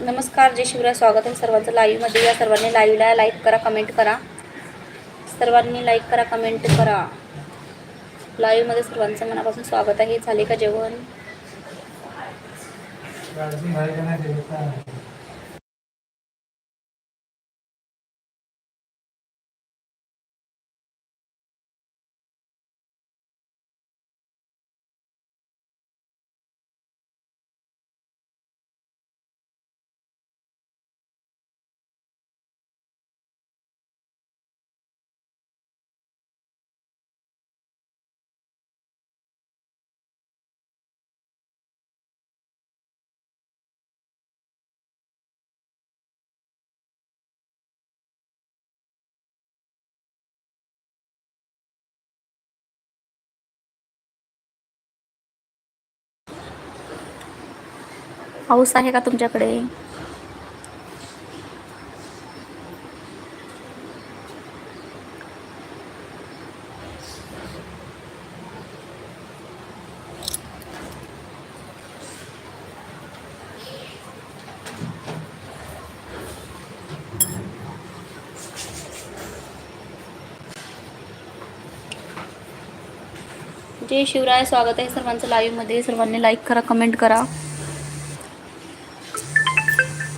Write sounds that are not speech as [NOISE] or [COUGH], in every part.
नमस्कार जय शिवराय स्वागत आहे सर्वांचं लाईव्हमध्ये या सर्वांनी लाईव्हला लाईक करा कमेंट करा. सर्वांनी लाईक करा कमेंट करा. लाईव्हमध्ये सर्वांचं मनापासून स्वागत आहे. झाले का जेवण? पाऊस आहे का तुमच्याकडे? जय शिवराय स्वागत आहे सर्वांचं लाईव्हमध्ये सर्वांनी लाईक करा कमेंट करा. you [LAUGHS]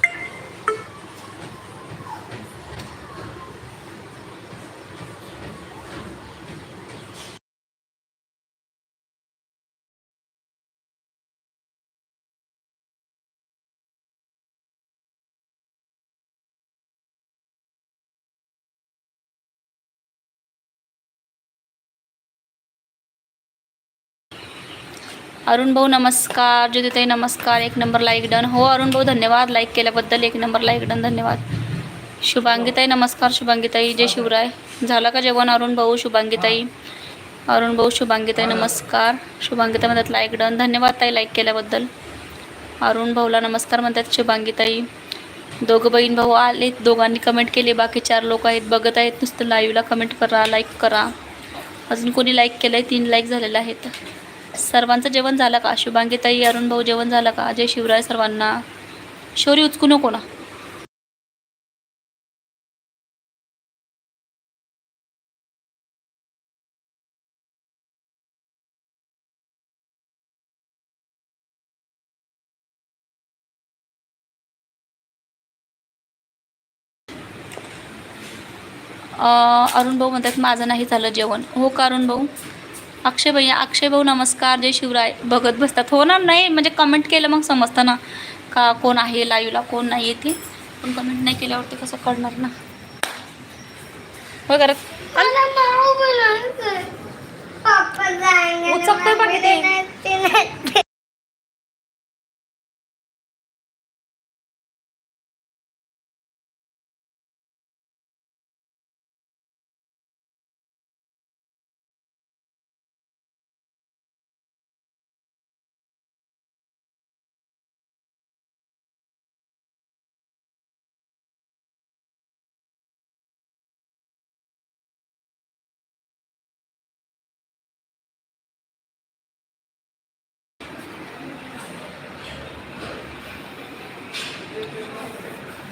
अरुण भाऊ नमस्कार. ज्योतिताई नमस्कार. एक नंबर लाईक डन हो अरुण भाऊ धन्यवाद लाईक केल्याबद्दल. एक नंबर लाईक डन धन्यवाद. शुभांगीताई नमस्कार. शुभांगीताई जय शिवराय. झालं का जेवण अरुण भाऊ शुभांगीताई? अरुण भाऊ शुभांगीताई नमस्कार. शुभांगीताई म्हणतात लाईक डन धन्यवाद ताई लाईक केल्याबद्दल. अरुण भाऊला नमस्कार म्हणतात शुभांगीताई. दोघं बहीण भाऊ आले दोघांनी कमेंट केली. बाकी चार लोक आहेत. बघत आहेत. नुसतं लाईव्हला कमेंट करा लाईक करा. अजून कोणी लाईक केलं आहे तीन लाईक झालेलं आहेत. सर्वांचं जेवण झालं का? शुभांगीताई अरुण भाऊ जेवण झालं का? जय शिवराय सर्वांना. शौरी उचकू नको ना. अरुण भाऊ म्हणतात माझं नाही झालं जेवण. हो का अरुण भाऊ अक्षय भैया अक्षय भाऊ नमस्कार जय शिवराय. बघत बसतात. हो ना नाही म्हणजे कमेंट केलं मग समजतं ना. का कोण आहे लाईव्हला कोण नाही येते. पण कमेंट नाही केल्यावरती कसं कळणार ना. हो करत उचकतोय बघ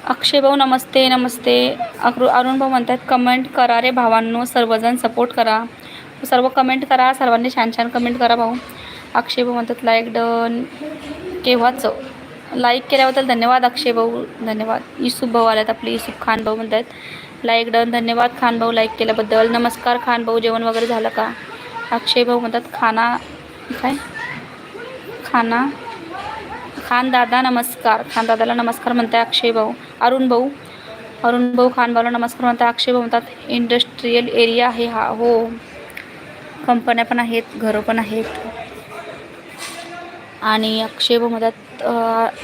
अक्षय भाऊ नमस्ते नमस्ते. अकृ अरुण भाऊ म्हणतात कमेंट करा रे भावांनो सर्वजण सपोर्ट करा. सर्व कमेंट करा सर्वांनी छान छान कमेंट करा भाऊ. अक्षय भाऊ म्हणतात लाईक डन केव्हाच लाईक केल्याबद्दल धन्यवाद अक्षय भाऊ. धन्यवाद. युसुफ भाऊ आल्यात आपले युसुफ खान भाऊ म्हणतात लाईक डन धन्यवाद खान भाऊ लाईक केल्याबद्दल. नमस्कार खान भाऊ जेवण वगैरे झालं का? अक्षय भाऊ म्हणतात खाना काय? खाना खान दादा नमस्कार. खान दादाला नमस्कार म्हणताय अक्षय भाऊ. अरुण भाऊ. अरुण भाऊ खान भाऊला नमस्कार म्हणताय अक्षय भाऊ म्हणतात इंडस्ट्रीयल एरिया आहे हा. हो. कंपन्या पण आहेत घरं पण आहेत. आणि अक्षय भाऊ म्हणतात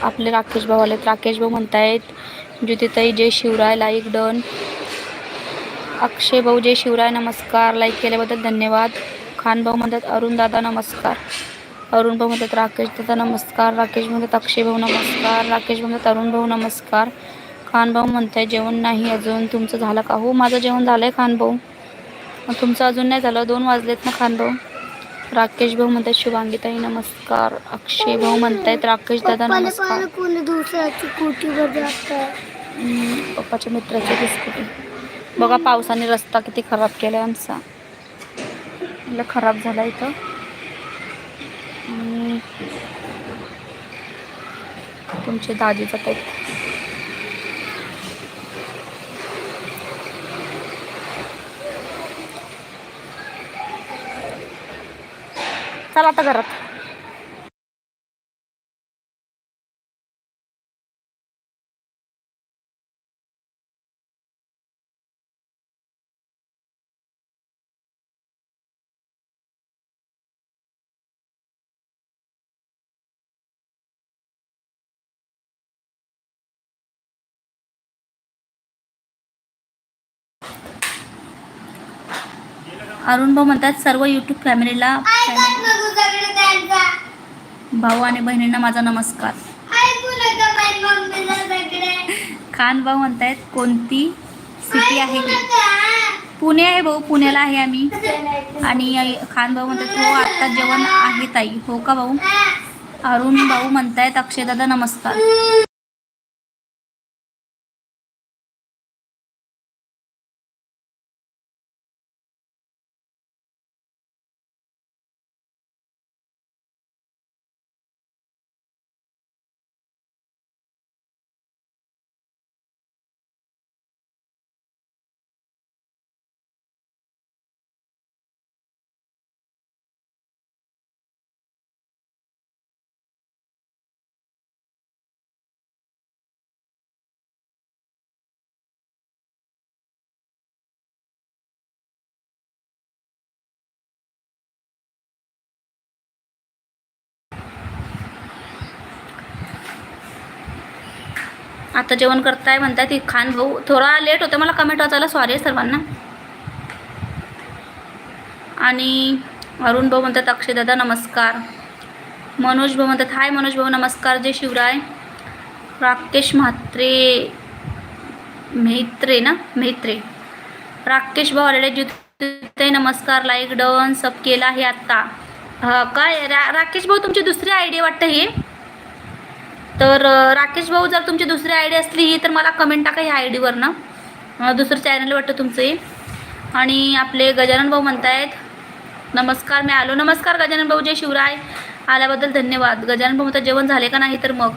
आपले राकेश भाऊ आलेत. राकेश भाऊ म्हणतायत ज्योतिताई जय शिवराय लाईक डन अक्षय भाऊ जय शिवराय नमस्कार. लाईक केल्याबद्दल धन्यवाद. खान भाऊ म्हणतात अरुण दादा नमस्कार. अरुण भाऊ म्हणतात राकेश दादा नमस्कार. राकेश म्हणतात अक्षय भाऊ नमस्कार. राकेश म्हणतात अरुण भाऊ नमस्कार. खान भाऊ म्हणताय जेवण नाही अजून. तुमचं झालं का? हो माझं जेवण झालं आहे खान भाऊ. तुमचं अजून नाही झालं? दोन वाजलेत ना खान भाऊ. राकेश भाऊ म्हणतात शुभांगीताई नमस्कार. अक्षय भाऊ म्हणतायत राकेश दादा नमस्कार. पप्पाच्या मित्राची बिस्कुटी. बघा पावसाने रस्ता किती खराब केला आमचा. खराब झाला इथं. तुमचे दाजीचं टाईप चला आता घरात. अरुण भाऊ म्हणतात सर्व यूट्यूब फॅमिलीला भाऊ आणि बहिणींना माझा नमस्कार. खान भाऊ म्हणतायत कोणती सिटी आहे ही? पुणे आहे भाऊ पुण्याला आहे आम्ही. [LAUGHS] आणि खान भाऊ म्हणतात हो आत्ता जेवण आहे ताई. हो का भाऊ? अरुण भाऊ म्हणतायत अक्षयदादा नमस्कार. आता जेवण करताय म्हणताय ती खान भाऊ. थोडा लेट होतं मला कमेंट वाचायला. सॉरी आहे सर्वांना. आणि अरुण भाऊ म्हणतात अक्षयदादा नमस्कार. मनोज भाऊ म्हणतात हाय मनोज भाऊ नमस्कार जय शिवराय. राकेश म्हात्रे म्हेत्रे ना? म्हेत्रे. राकेश भाऊ आलेले जुते नमस्कार लाईक डन सब केला आहे आत्ता काय? रा राकेश भाऊ तुमची दुसरी आयडिया वाटतं हे? तर राकेश भाऊ जर तुमची दुसरी आय डी असली ही तर मला कमेंट टाका ह्या आय डीवर ना दुसरं चॅनल वाटतं तुमचं आणि आपले गजानन भाऊ म्हणतायत नमस्कार मी आलो. नमस्कार गजानन भाऊ जय शिवराय. आल्याबद्दल धन्यवाद. गजानन भाऊ म्हणतात जेवण झाले का नाही तर मग?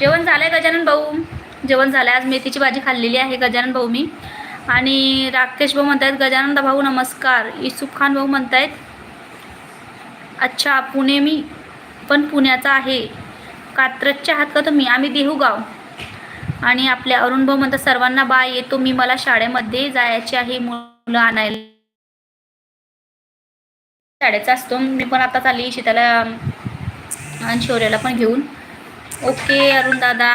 जेवण झालं आहे गजानन भाऊ. जेवण झालं आहे आज मेथीची भाजी खाल्लेली आहे गजानन भाऊ मी. आणि राकेश भाऊ म्हणतायत गजानन भाऊ नमस्कार. युसुफ खान भाऊ म्हणतायत अच्छा पुणे मी. पण पुण्याचा आहे. कात्रजचे आहात का तुम्ही? आम्ही देहूगाव. आणि आपल्या अरुण भाऊ म्हणतात सर्वांना बाय येतो मी मला शाळेमध्ये जायचे आहे मुलं आणायला. शाळेचा असतो मी पण आता चालली शीताला आणि शौर्याला पण घेऊन. ओके अरुण दादा.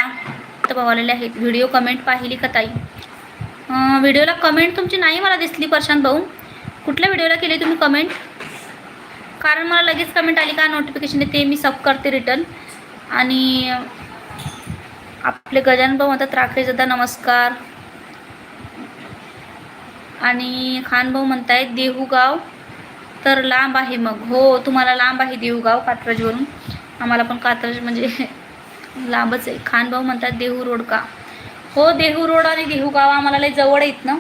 तर भाऊ आलेले आहेत. व्हिडिओ कमेंट पाहिली का ताई? व्हिडिओला कमेंट तुमची नाही मला दिसली प्रशांत भाऊ. कुठल्या व्हिडिओला केली तुम्ही कमेंट? कारण मला लगेच कमेंट आली का नोटिफिकेशन ते मी सब करते रिटर्न. आणि आपले गजानन भाऊ म्हणतात राकेश दादा नमस्कार. आणि खान भाऊ म्हणतायत देहूगाव तर लांब आहे मग. हो तुम्हाला लांब आहे देहूगाव कात्रजवरून. आम्हाला पण कात्रज म्हणजे [LAUGHS] लांबच आहे. खान भाऊ म्हणतात देहू रोड का? हो देहू रोड आणि देहूगाव आम्हाला लय जवळ आहेत ना.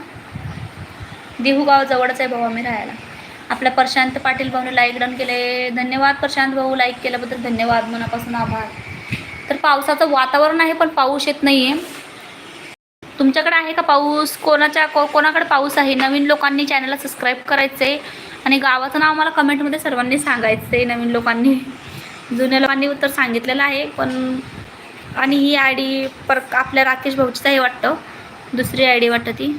देहूगाव जवळच आहे भाऊ आम्ही राहायला. आपल्या प्रशांत पाटील भाऊने लाईक डन केले. धन्यवाद प्रशांत भाऊ लाईक केल्याबद्दल धन्यवाद. मनापासून आभार. तर पावसाचं वातावरण आहे पण पाऊस येत नाही आहे तुमच्याकडे आहे का पाऊस? कोणाच्या को कोणाकडे पाऊस आहे? नवीन लोकांनी चॅनलला सबस्क्राईब करायचं आहे आणि गावाचं नाव मला कमेंटमध्ये सर्वांनी सांगायचं आहे नवीन लोकांनी. जुन्या लोकांनी उत्तर सांगितलेलं आहे पण आणि ही आय डी पर आपल्या राकेश भाऊचीच आहे वाटतं. दुसरी आय डी वाटतं ती.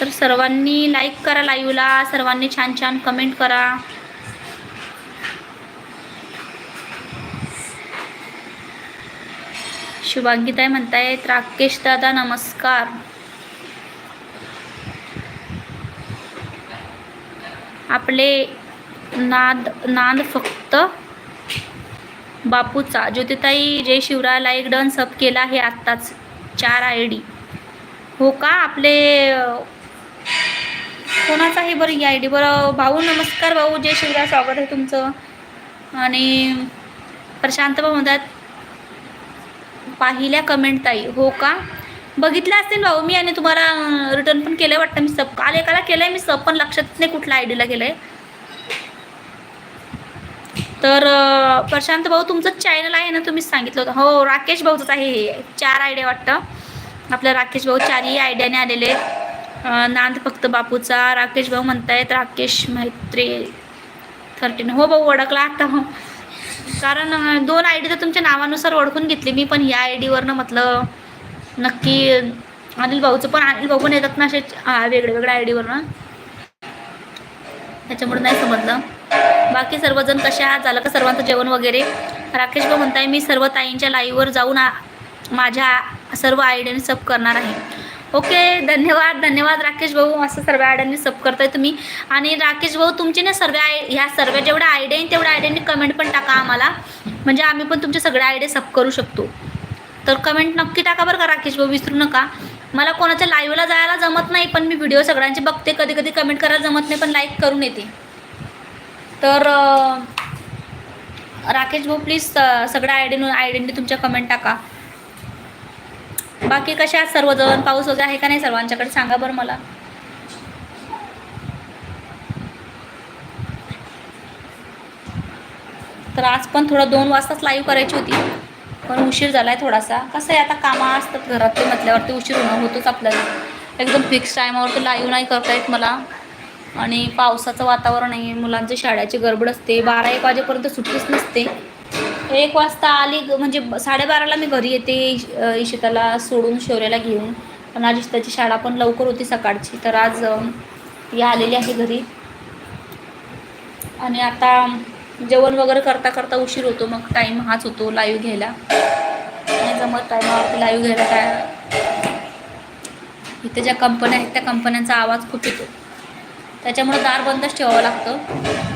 तर सर्वांनी लाईक करा लाईव्हला सर्वांनी छान छान कमेंट करा. शुभांगीताई म्हणतायत राकेश दादा नमस्कार. आपले नाद नाद फक्त बापूचा. ज्योतिताई जय शिवराय लाईक डन सब केला आहे आत्ताच. चार आय डी हो का? आपले कोणाचं आहे बरं ही आय डी. बरं भाऊ नमस्कार भाऊ जय शिवराय स्वागत आहे तुमचं. आणि प्रशांत भाऊ म्हणतात पाहिल्या कमेंट ताई हो का? बघितल्या असतील भाऊ मी आणि तुम्हाला रिटर्न पण केलं वाटतं मी सब काल एकाला केलं आहे मी सब पण लक्षात नाही कुठल्या आय डीला केलं आहे तर प्रशांत भाऊ तुमचं चॅनल आहे ना तुम्ही सांगितलं होतं. हो राकेश भाऊचंच आहे हे. चार आयडिया वाटतं. आपल्या राकेश भाऊ चारही आयडियाने आलेले आहेत. नांद फक्त बापूचा राकेश भाऊ म्हणतायत राकेश मैत्री थर्टीन हो भाऊ ओळखला आता. हो कारण दोन आय डी तर तुमच्या नावानुसार ओळखून घेतली मी पण या आय डीवरनं म्हटलं नक्की अनिल भाऊचं पण अनिल भाऊ पण येतात ना असे वेगळ्या वेगळ्या आय डीवरनं त्याच्यामुळे नाही समजलं. बाकी सर्वजण कसे आहात? झालं का सर्वांचं जेवण वगैरे? राकेश भाऊ म्हणताय मी सर्व ताईंच्या लाईव्हवर जाऊन माझ्या सर्व आयडियाने सब करणार आहे. ओके धन्यवाद धन्यवाद राकेश भाऊ. असं सर्व आयड्यांनी सब करताय तुम्ही. आणि राकेश भाऊ तुमचे ना सर्व आय ह्या सर्व जेवढ्या आयडिया आहे तेवढ्या आयडियाने कमेंट पण टाका आम्हाला. म्हणजे आम्ही पण तुमचे सगळे आयडिया सब करू शकतो. तर कमेंट नक्की टाका बरं का राकेश भाऊ विसरू नका. मला कोणाच्या लाईव्हला जायला जमत नाही पण मी व्हिडिओ सगळ्यांचे बघते. कधी कधी कमेंट करायला जमत नाही पण लाईक करून येते. तर राकेश भाऊ प्लीज सगळ्या आयडिया आयडेंटी तुमच्या कमेंट टाका. बाकी कशा आहात सर्वजण? पाऊस वगैरे आहे का नाही सर्वांच्याकडे? सांगा बरं मला. तर आज पण थोडं दोन वाजताच लाईव्ह करायची होती. पण उशीर झाला आहे थोडासा. कसं आहे आता कामं असतात घरातले म्हटल्यावरती उशीर होणं होतोच आपल्याला. एकदम फिक्स टायमावरती लाईव्ह नाही करता येत मला. आणि पावसाचं वातावरण आहे. मुलांच्या शाळेची गडबड असते. बारा एक वाजेपर्यंत सुट्टीच नसते. एक वाजता आली म्हणजे साडेबाराला मी घरी येते इश- इशिताला सोडून शौर्याला घेऊन. पण आज इशिताची शाळा पण लवकर होती सकाळची तर आज अ, ती आलेली आहे घरी. आणि आता जेवण वगैरे करता करता उशीर होतो मग टाईम हाच होतो लाईव्ह घ्यायला. नाही जमत टायमावरती लाईव्ह घ्यायला काय? इथे ज्या कंपन्या आहेत त्या कंपन्यांचा आवाज खूप येतो. त्याच्यामुळे दार बंदच ठेवावं लागतं.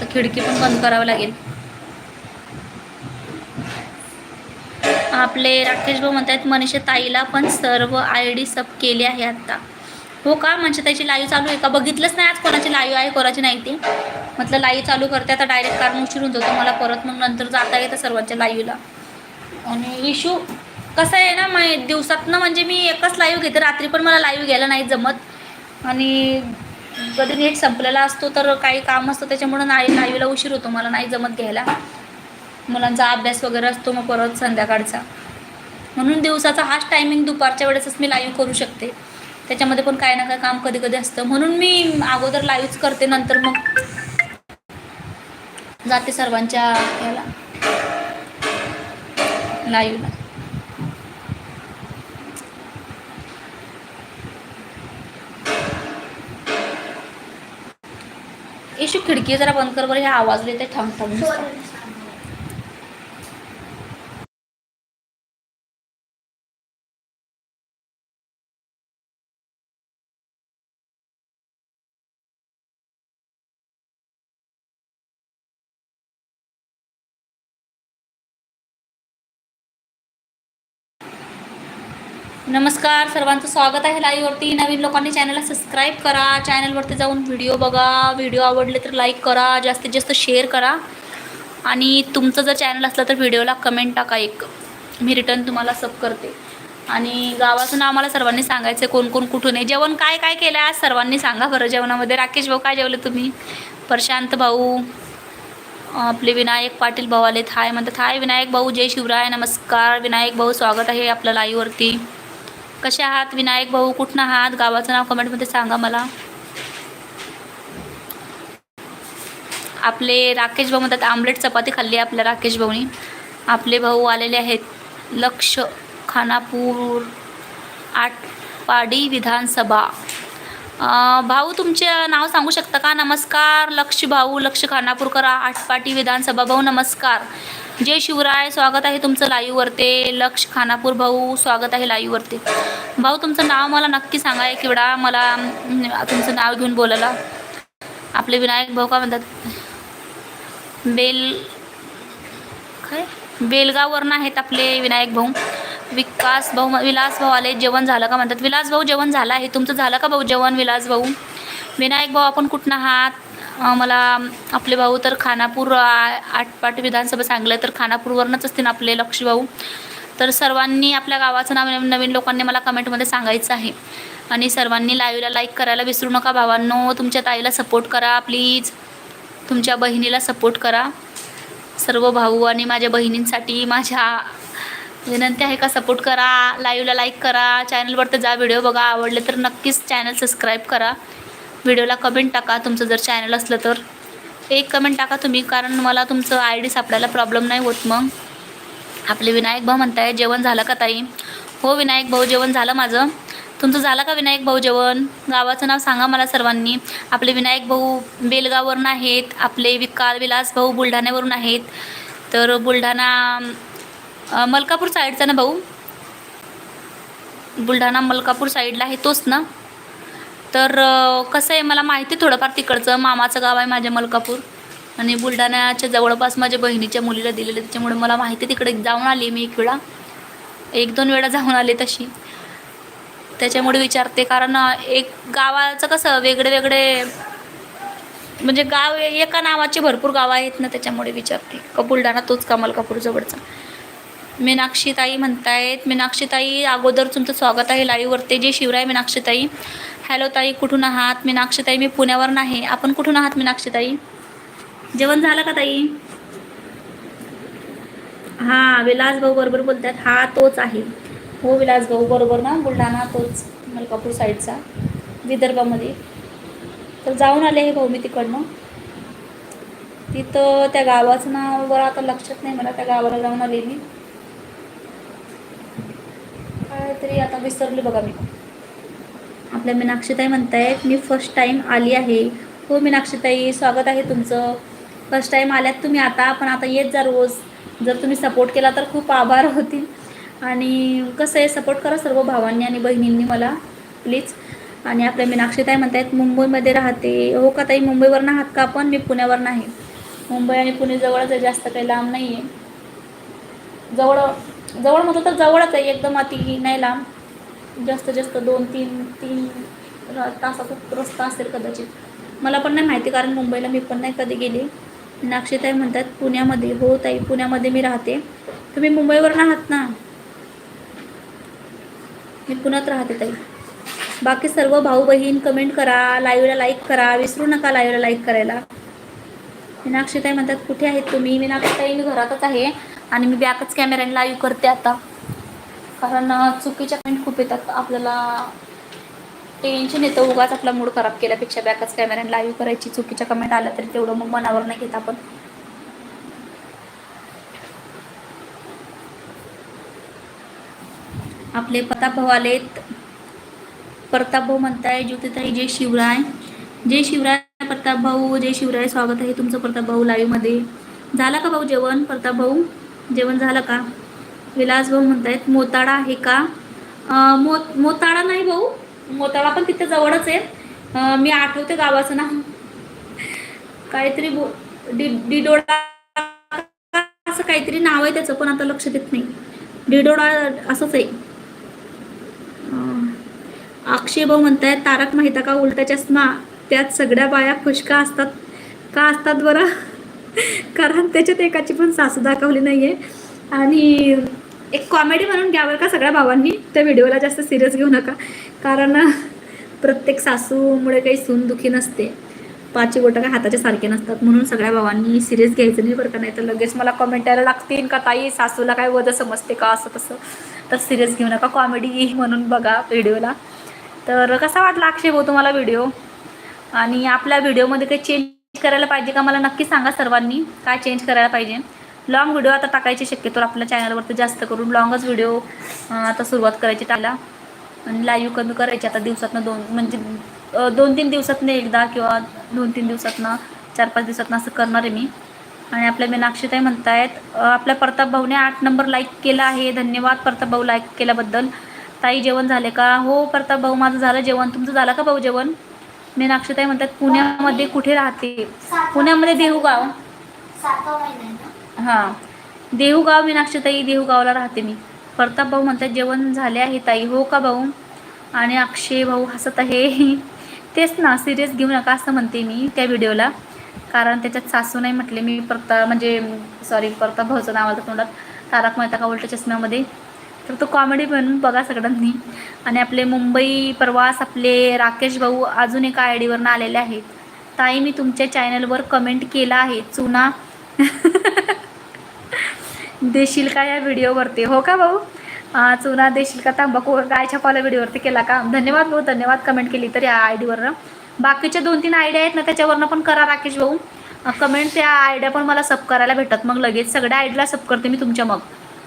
तर खिडकी पण बंद करावं लागेल. आपले राकेश भाऊ म्हणतात मनीषा ताईला पण सर्व आय डी सब केले आहे आत्ता हो का? म्हणजे त्याची लाईव्ह चालू आहे का? बघितलंच नाही आज कोणाची लाईव्ह आहे कोणाची नाही ते. म्हटलं लाईव्ह चालू करते आता डायरेक्ट कारण उशिरून जातो मला परत मग नंतर जाता येतं सर्वांच्या लाईव्हला आणि विशू कसं आहे ना मग दिवसातनं म्हणजे मी एकच लाईव्ह घेते रात्री पण मला लाईव्ह घ्यायला नाही जमत. आणि कधी नेट संपलेला असतो तर काही काम असतं त्याच्यामुळं नाही लाईव्हला उशीर होतो मला नाही जमत घ्यायला. मुलांचा अभ्यास वगैरे असतो मग परत संध्याकाळचा. म्हणून दिवसाचा हाच टायमिंग दुपारच्या वेळेसच मी लाईव्ह करू शकते. त्याच्यामध्ये पण काय ना काय काम कधी कधी असतं. म्हणून मी अगोदर लाईव्हच करते नंतर मग जाते सर्वांच्या याला. लाईव्हला येशू खिडकी जरा बंद कर बरं हे आवाज येते थांब थांब नमस्कार सर्वांचं स्वागत आहे लाईव्हवरती. नवीन लोकांनी चॅनलला सबस्क्राईब करा. चॅनलवरती जाऊन व्हिडिओ बघा. व्हिडिओ आवडले तर लाईक करा. जास्तीत जास्त शेअर करा. आणि तुमचं जर चॅनल असलं तर व्हिडिओला कमेंट टाका एक. मी रिटर्न तुम्हाला सब करते. आणि गावातून आम्हाला सर्वांनी सांगायचं कोण कोण कुठून आहे. जेवण काय काय केलं आज? सर्वांनी सांगा बरं जेवणामध्ये. राकेश भाऊ काय जेवले तुम्ही? प्रशांत भाऊ आपले विनायक पाटील भाऊ आलेत. हाय म्हणतात हाय विनायक भाऊ जय शिवराय नमस्कार. विनायक भाऊ स्वागत आहे आपल्या लाईव्हवरती. कसे आहात? विनायक भाऊ कुठनं आहात? गावाचं नाव कमेंटमध्ये सांगा मला. आपले राकेश भाऊ म्हणतात आमलेट चपाती खाल्ली आहे आपल्या राकेश भाऊनी. आपले भाऊ आलेले आहेत लक्ष खानापूर आटपाडी विधानसभा. भाऊ तुमचे नाव सांगू शकता का? नमस्कार लक्ष भाऊ लक्ष खानापूरकर आटपाटी विधानसभा भाऊ नमस्कार. जय शिवराय स्वागत आहे तुमचं लाईव्हवरती. लक्ष खानापूर भाऊ स्वागत आहे लाईव्हवरती. भाऊ तुमचं नाव मला नक्की सांगा एक वेळा मला तुमचं नाव घेऊन बोलायला. आपले विनायक भाऊ का म्हणतात? बेल काय? बेलगाववरनं आहेत आपले विनायक भाऊ. विकास भाऊ विलास भाऊ आले जेवण झालं का म्हणतात विलास भाऊ जेवण झालं आहे तुमचं झालं का भाऊ जेवण विलास भाऊ? विनायक भाऊ आपण कुठनं आहात? मला आपले भाऊ तर खानापूर आ- आटपाट विधानसभा सांगलं तर खानापूरवरूनच असतील आपले लक्ष्मी भाऊ. तर सर्वांनी आपल्या गावाचं नाव नवीन नवीन लोकांनी मला कमेंटमध्ये सांगायचं आहे. आणि सर्वांनी लाईव्हला लाईक करायला विसरू नका भावांनो तुमच्या ताईला सपोर्ट करा प्लीज. तुमच्या बहिणीला सपोर्ट करा. सर्व भाऊ आणि माझ्या बहिणींसाठी माझ्या विनंती आहे का सपोर्ट करा लाईव्हला लाईक करा चॅनलवरती जा व्हिडिओ बघा आवडले तर नक्कीच चॅनल सबस्क्राईब करा. व्हिडिओला कमेंट टाका तुमचं जर चॅनल असलं तर. एक कमेंट टाका तुम्ही कारण मला तुमचं आय डी सापडायला प्रॉब्लेम नाही होत मग. आपले विनायक भाऊ म्हणताय जेवण झालं का ताई? हो विनायक भाऊ जेवण झालं माझं. तुमचं झालं का विनायक भाऊ जेवण? गावाचं नाव सांगा मला सर्वांनी. आपले विनायक भाऊ बेलगाववरून आहेत आपले विकास विलास भाऊ बुलढाण्यावरून आहेत. तर बुलढाणा मलकापूर साईडचा ना भाऊ? बुलढाणा मलकापूर साईडला आहे तोच ना? तर कसं आहे मला माहिती आहे थोडंफार तिकडचं. मामाचं गाव आहे माझ्या मलकापूर. आणि बुलढाण्याच्या जवळपास माझ्या बहिणीच्या मुलीला दिलेलं त्याच्यामुळे मला माहिती तिकडे जाऊन आली मी एक वेळा. एक दोन वेळा जाऊन आले तशी. त्याच्यामुळे विचारते कारण एक गावाचं कसं वेगळे वेगळे म्हणजे गाव एका नावाचे भरपूर गावं आहेत ना त्याच्यामुळे विचारते. का बुलढाणा तोच का मलकापूर जवळचा? मीनाक्षीताई म्हणतायत. मीनाक्षीताई अगोदर तुमचं स्वागत आहे लाईव्हवरती जे शिवराय मीनाक्षीताई. हॅलो ताई कुठून आहात? मीनाक्षीताई मी पुण्यावर नाही. आपण कुठून आहात मीनाक्षीताई? जेवण झालं का ताई? हां विलास भाऊ बरोबर बोलतात हा तोच आहे. हो विलास भाऊ बरोबर ना? बुलढाणा तोच. मलकापूर साईडचा विदर्भामध्ये. तर जाऊन आले आहे भाऊ मी तिकडनं. तिथं त्या गावाचं नाव बरं आता लक्षात नाही मला त्या गावाला जाऊन आले मी काहीतरी आता विसरले बघा मी. आपल्या मीनाक्षीताई म्हणतायत मी फर्स्ट टाईम आली आहे. हो मीनाक्षीताई स्वागत आहे तुमचं. फर्स्ट टाईम आल्यात तुम्ही आता पण आता येत जा रोज. जर तुम्ही सपोर्ट केला तर खूप आभार होतील. आणि कसं आहे सपोर्ट करा सर्व भावांनी आणि बहिणींनी मला प्लीज आणि आपल्या मीनाक्षीताई म्हणतायत मुंबईमध्ये राहते. हो का ताई मुंबईवर आहात का पण? मी पुण्यावर नाही मुंबई आणि पुणे जवळच आहे जास्त काही लांब नाही आहे जवळ जवळ म्हटलं तर जवळच आहे एकदम अति नाही लांब. जास्तीत जास्त दोन तीन तीन तासाचा रस्ता असेल कदाचित. मला पण नाही माहिती कारण मुंबईला मी पण नाही कधी गेली. नाक्षीताई म्हणतात पुण्यामध्ये हो ताई पुण्यामध्ये मी राहते. तुम्ही मुंबईवर आहात ना? मी पुण्यात राहते ताई. बाकी सर्व भाऊ बहीण कमेंट करा लाईव्हला लाईक करा विसरू नका लाईव्हला लाईक करायला. मीनाक्षीताई म्हणतात कुठे आहेत तुम्ही? मीनाक्षीताई मी घरातच आहे. आणि मी बॅकच कॅमेऱ्याने लाईव्ह करते आता. कारण चुकीच्या कमेंट खूप येतात. आपल्याला टेन्शन येतं. उगाच आपला मूड खराब केल्यापेक्षा बॅकच कॅमेऱ्याने लाईव्ह करायची. चुकीच्या कमेंट आल्या तरी तेवढं मग मनावर नाही घेत आपण. आपले प्रताप भाऊ आलेत. प्रतापभाऊ म्हणताय ज्योतिताई जय शिवराय. जय शिवराय प्रतापभाऊ जय शिवराय स्वागत आहे तुमचं प्रताप भाऊ लाईव्हमध्ये झालं का भाऊ जेवण प्रताप भाऊ जेवण झालं का? विलास भाऊ म्हणतायत मोताळा आहे का? मो मोताळा नाही भाऊ मोताळा पण तिथे जवळच आहे. मी आठवते गावाचं नाव. काहीतरी बो डि डिडोळा असं काहीतरी नाव आहे त्याचं पण आता लक्ष देत नाही. डिडोळा असंच आहे. अक्षय भाऊ म्हणतायत तारक माहिता का? उलटा चष्मा त्यात सगळ्या बाया खुशका असतात. का असतात बरं? कारण त्याच्यात एकाची पण सासू दाखवली नाही आहे आणि एक कॉमेडी म्हणून घ्यावं का सगळ्या भावांनी? त्या व्हिडिओला जास्त सिरियस घेऊ नका. कारण प्रत्येक सासूमुळे काही सून दुखी नसते. पाचवी बोटं काय हाताच्या सारखे नसतात. म्हणून सगळ्या भावांनी सिरियस घ्यायचं नाही बरं का नाही तर लगेच मला कमेंट यायला लागतील का ताई सासूला काय वध समजते का? असं तसं. तर सिरियस घेऊ नका. कॉमेडी म्हणून बघा व्हिडिओला. तर कसा वाटला अक्षय भाऊ तुम्हाला व्हिडिओ? आणि आपल्या व्हिडिओमध्ये काही चेंज करायला पाहिजे का? मला नक्की सांगा सर्वांनी. काय चेंज करायला पाहिजे? लॉंग व्हिडिओ आता टाकायची शक्यतो आपल्या चॅनलवरती जास्त करून. लॉंगच व्हिडिओ आता सुरुवात करायची टाकायला. आणि लाईव्ह कमी करायची आता दिवसातनं दोन म्हणजे दोन तीन दिवसातनं एकदा किंवा दोन तीन दिवसातनं चार पाच दिवसातनं असं करणार आहे मी. आणि आपल्या मीनाक्षीताई म्हणतायत आपल्या प्रताप भाऊने आठ नंबर लाईक केला आहे. धन्यवाद प्रताप भाऊ लाईक केल्याबद्दल. ताई जेवण झाले का? हो प्रताप भाऊ माझं झालं जेवण. तुमचं झालं का भाऊ जेवण? मीनाक्षीताई म्हणतात पुण्यामध्ये कुठे राहते? पुण्यामध्ये देहूगाव. हां. देहूगाव मीनाक्षताई देहूगावला राहते मी. प्रताप भाऊ म्हणतात जेवण झाले आहे ताई. हो का भाऊ? आणि अक्षय भाऊ हसत आहे. तेच ना सिरियस घेऊ नका असं म्हणते मी त्या व्हिडिओला. कारण त्याच्यात सासू नाही म्हटले मी परता म्हणजे सॉरी प्रताप भाऊचं नाव आलं तोंडात. तारक मेहता का उलट चष्म्यामध्ये? तर तो कॉमेडी म्हणून बघा सगळ्यांनी. आणि आपले मुंबई प्रवास आपले राकेश भाऊ अजून एका आय डीवरनं आलेले आहेत. ताई मी तुमच्या चॅनलवर कमेंट केला आहे चुना. [LAUGHS] देशील का या व्हिडिओवरती हो का भाऊ? चुना देशील का? तंबाखू गाय छापाला व्हिडिओवरती केला का? धन्यवाद भाऊ धन्यवाद कमेंट केली तर या आय डीवरनं बाकीच्या दोन तीन आयडिया आहेत ना त्याच्यावरनं पण करा राकेश भाऊ. कमेंट त्या आयडिया पण मला सब करायला भेटत मग लगेच सगळ्या आयडीला सब करते मी तुमच्या मग.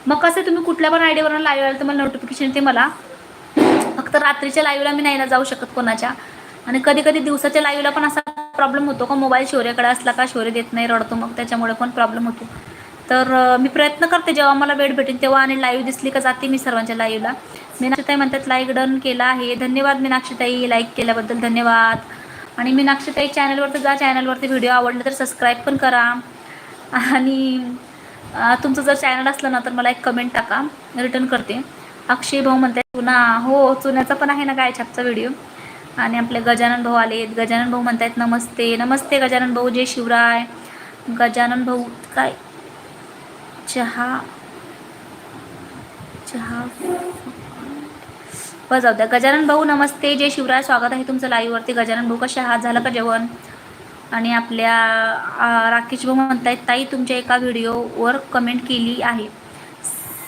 मग कसं तुम्ही कुठल्या पण आयडीवरून लाईव्ह आलं तर मला नोटिफिकेशन येते मला. फक्त रात्रीच्या लाईव्हला मी नाही ना जाऊ शकत कोणाच्या. आणि कधी कधी दिवसाच्या लाईव्हला पण असा प्रॉब्लेम होतो का मोबाईल शौर्याकडे असला का शौर्य देत नाही रडतो मग त्याच्यामुळे पण प्रॉब्लेम होतो. तर मी प्रयत्न करते जेव्हा मला वेळ भेटेल तेव्हा आणि लाईव्ह दिसली का जाते मी सर्वांच्या लाईव्हला मीनाक्षीताई म्हणतात लाईक डन केला आहे. धन्यवाद मीनाक्षीताई लाईक केल्याबद्दल धन्यवाद. आणि मीनाक्षीताई चॅनलवरती जा चॅनलवरती व्हिडिओ आवडले तर सबस्क्राईब पण करा. आणि तुमचं जर चॅनल असलं ना तर मला एक कमेंट टाका. रिटर्न करते. अक्षय भाऊ म्हणते चुना. हो चुन्याचा पण आहे ना काय छापचा व्हिडिओ आणि आपले गजानन भाऊ आलेत. गजानन भाऊ म्हणतायत नमस्ते. नमस्ते गजानन भाऊ. जय शिवराय. गजानन भाऊ काय? चहा. चहा. बस जाऊ द्या. गजानन भाऊ नमस्ते. जय शिवराय. स्वागत आहे तुमचं लाईव्हवरती गजानन भाऊ कशा आहात? झालं का जेवण? आणि आपल्या राकेश भाऊ म्हणतायत ताई तुमच्या एका व्हिडिओवर कमेंट केली आहे.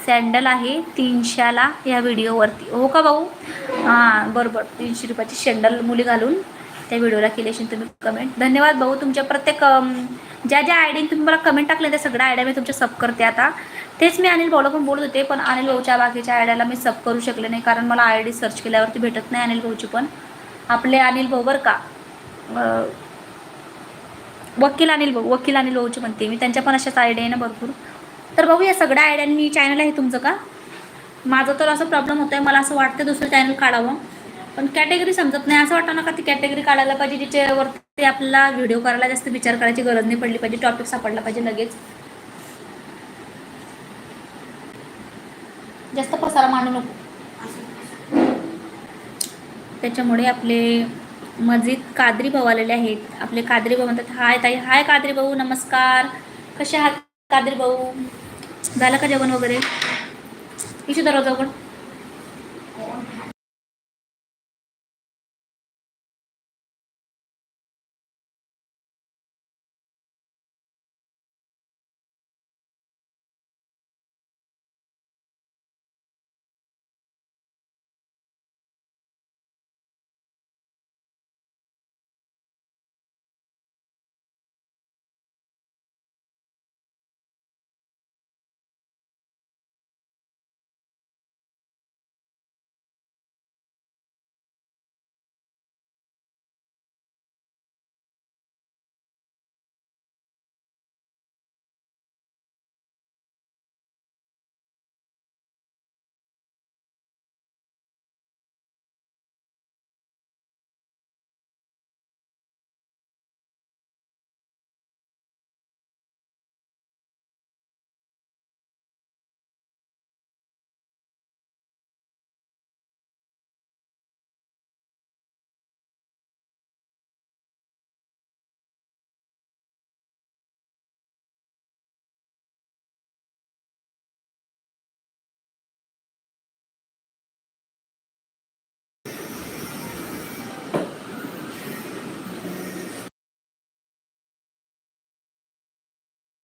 सँडल आहे तीनशेला या व्हिडिओवरती. हो का भाऊ? हां बरोबर. तीनशे रुपयाची सँडल मुली घालून त्या व्हिडिओला केली असेल तुम्ही कमेंट. धन्यवाद भाऊ तुमच्या प्रत्येक ज्या ज्या आयडीने तुम्ही मला कमेंट टाकले त्या सगळ्या आयडिया मी तुमच्या सब करते आता. तेच मी अनिल भाऊला पण बोलत होते पण अनिल भाऊच्या बाकीच्या आयडियाला मी सब करू शकले नाही कारण मला आय डी सर्च केल्यावरती भेटत नाही अनिल भाऊची पण. आपले अनिल भाऊ बरं का? वकील अनिल भाऊ वकील अनिल भाऊची म्हणते मी त्यांच्या पण अशाच आयडिया आहे ना भरपूर. तर भाऊ या सगळ्या आयडियांनी चॅनल आहे तुमचं का? माझं तर असं प्रॉब्लेम होतं आहे मला असं वाटतं दुसरं चॅनल काढावं. पण कॅटेगरी समजत नाही असं वाटतं ना का ती कॅटेगरी काढायला पाहिजे जिच्यावरती आपला व्हिडिओ करायला जास्त विचार करायची गरज नाही पडली पाहिजे टॉपिक सापडला पाहिजे लगेच. जास्त पसारा मांडू नको. त्याच्यामुळे आपले मस्जिद कादरी भाऊ आलेले आहेत. आपले कादरी भाऊ म्हणतात हाय ताई हाय कादरी भाऊ नमस्कार. कसे आहात कादरी भाऊ? झालं का जेवण वगैरे? इशू दरवाजा उघड.